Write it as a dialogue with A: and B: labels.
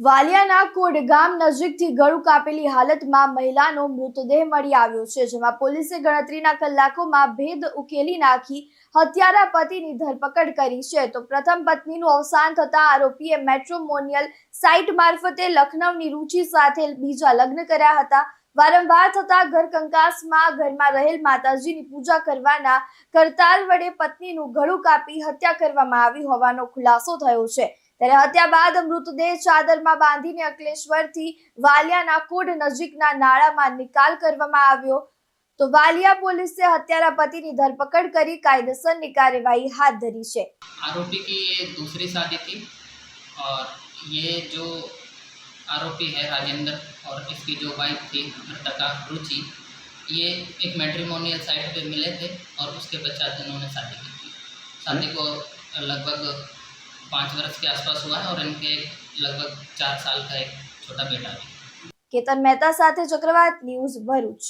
A: વાલિયાના code ગામ નજીકથી ગળું કાપેલી હાલતમાં મહિલાનો મૃતદેહ મળી આવ્યો છે, જેમાં પોલીસે ગણતરીના કલાકોમાં ભેદ ઉકેલી નાખી હત્યારા પતિની ધરપકડ કરી છે. તો પ્રથમ પત્નીનું અવસાન થતા આરોપીએ મેટ્રોમોનિયલ સાઇટ મારફતે લખનૌની રુચિ સાથે બીજા લગ્ન કર્યા હતા. વારંવાર થતા ઘર કંકાસમાં ઘરમાં રહેલ માતાજીની પૂજા કરવાના કરતાલ વડે પત્નીનું ગળું કાપી હત્યા કરવામાં આવી હોવાનો ખુલાસો થયો છે. ત્યારે હત્યા બાદ મૃતદેહ ચાદરમાં બાંધીને અકલેશ્વરથી વાલિયાના કોડ નજીકના નાળામાં નિકાલ કરવામાં આવ્યો તો વાલિયા પોલીસે હત્યારા પતિની ધરપકડ કરી કાયદેસરની કાર્યવાહી હાથ ધરી છે
B: आरोपी की ये दूसरी शादी थी और ये जो आरोपी है राजेंद्र और इसकी जो वाइफ थी मृतका रुचि ये एक मैट्रिमोनियल साइट पे मिले थे और उसके पश्चात इन्होंने शादी की थी शादी को लगभग पाँच वर्ष के आसपास हुआ है और इनके एक लगभग चार साल का एक छोटा बेटा भी
A: કેતન મહેતા સાથે ચક્રવાત ન્યૂઝ ભરૂચ